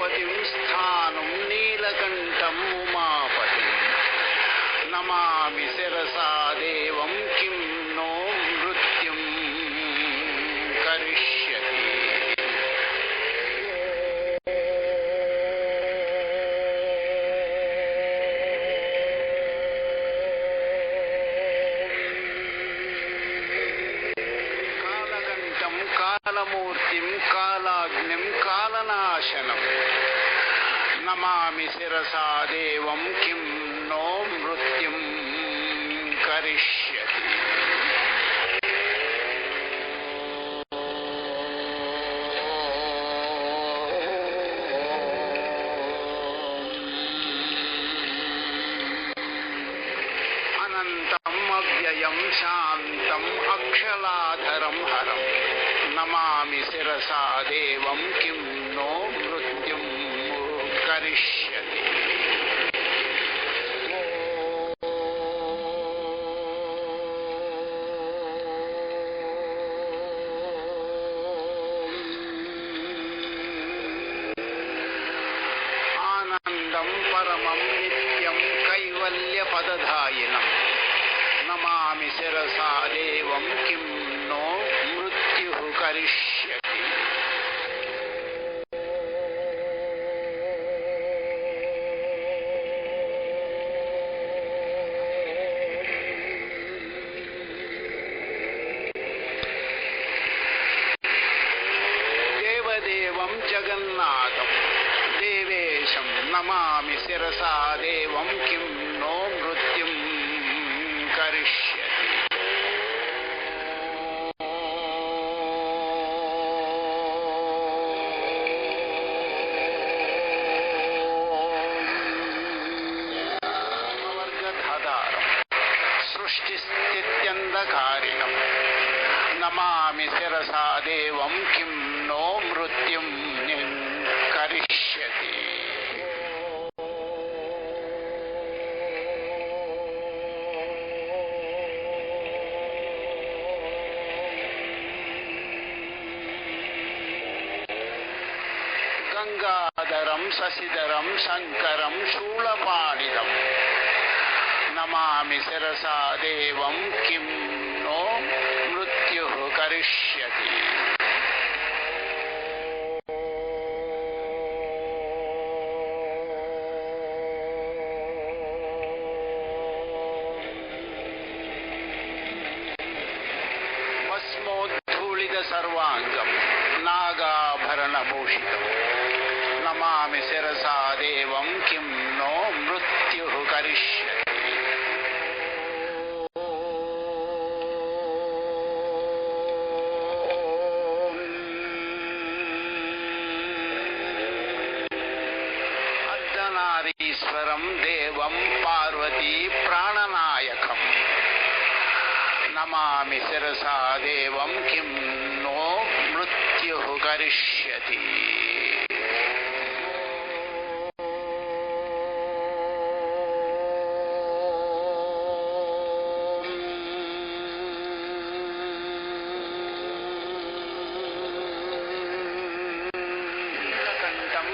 ഗണപതിം സ്ഥാനം നീലകണ്ഠം ഉമാപതി. നമാമി ശിരസാ ദേവം കിം നോ മൃത്യും കരിഷ്യതി. കാലമൂർത്തിം കാലാഗ്നിം കാലനാ दर्शनम। नमामि शिरसा देवं किं नो मृत्युं करिष्यति। अनन्तम् अव्ययं शान्तम् अक्षलाधरं हरं नमामि சிஸ்தித்யந்தகாரிகம் நமாமி சிரசா தேவம் கிம் நோ மிருத்யும் கரிஷ்யதி கங்காதரம் சசிதரம் சங்கரம் சூளபாணிதம் नमा शिरसा देव कि नो मृत्युः करिष्यति। सर्वाङ्गं नागाभरणभूषितं। नमामि शिरसा देवं நாரீஸ்வரம் தேவம் பார்வதி பிராணநாயகம் நமாமி சிரசா தேவம் கிம் நோ மிருத்யு கரிஷ்யதி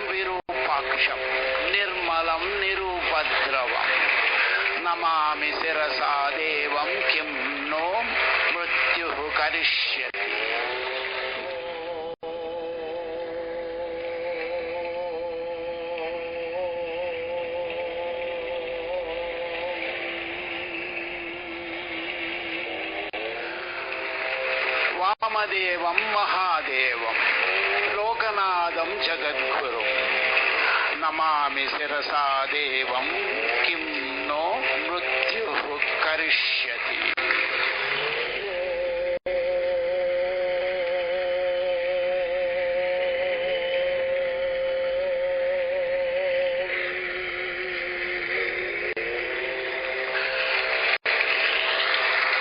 विरूपाक्षम విరూపాక్షం నిరుపద్రవం నమామి శిరసా దేవం కిం నో మృత్యు కరిష్యతి వామదేవం మహాదేవం లోకనాథం జగద్గురు నమామి శిరసా దేవం కిం నో మృత్యు కరిష్యతి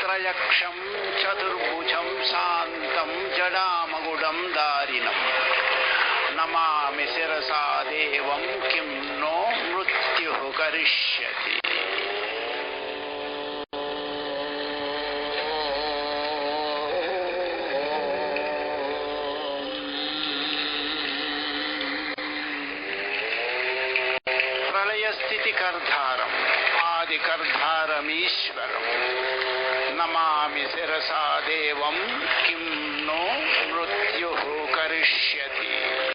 त्रयक्षं चतुर्भुजं शान्तं जडामगुडं दाय नमामि शिरसा देवं किं नो मृत्युः करिष्यति। प्रलयस्थितिकर्धारम्, आदिकर्धारमीश्वरम्, नमामि शिरसा देवं किं नो मृत्युः करिष्यति।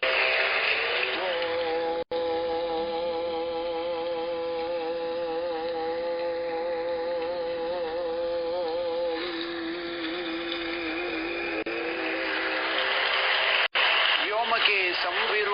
व्योमकेशं विरूपाक्ष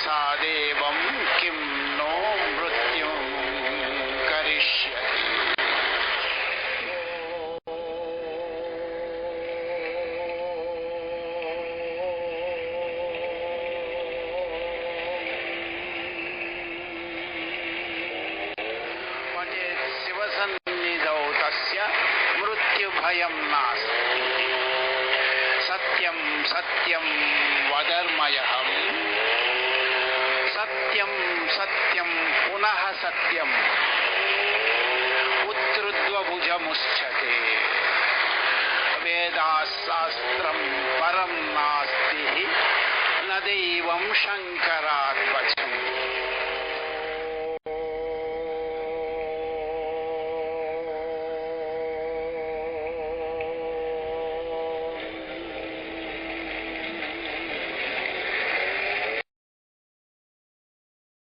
नमामि शिरसा देवं किं नो मृत्युं करिष्यति। शिवसन्निधौ तस्य मृत्युभयं सत्यं सत्यम पुनः सत्यम् मुस्ते वेदाशास्त्रं परम नास्ति। न दैव शङ्करा।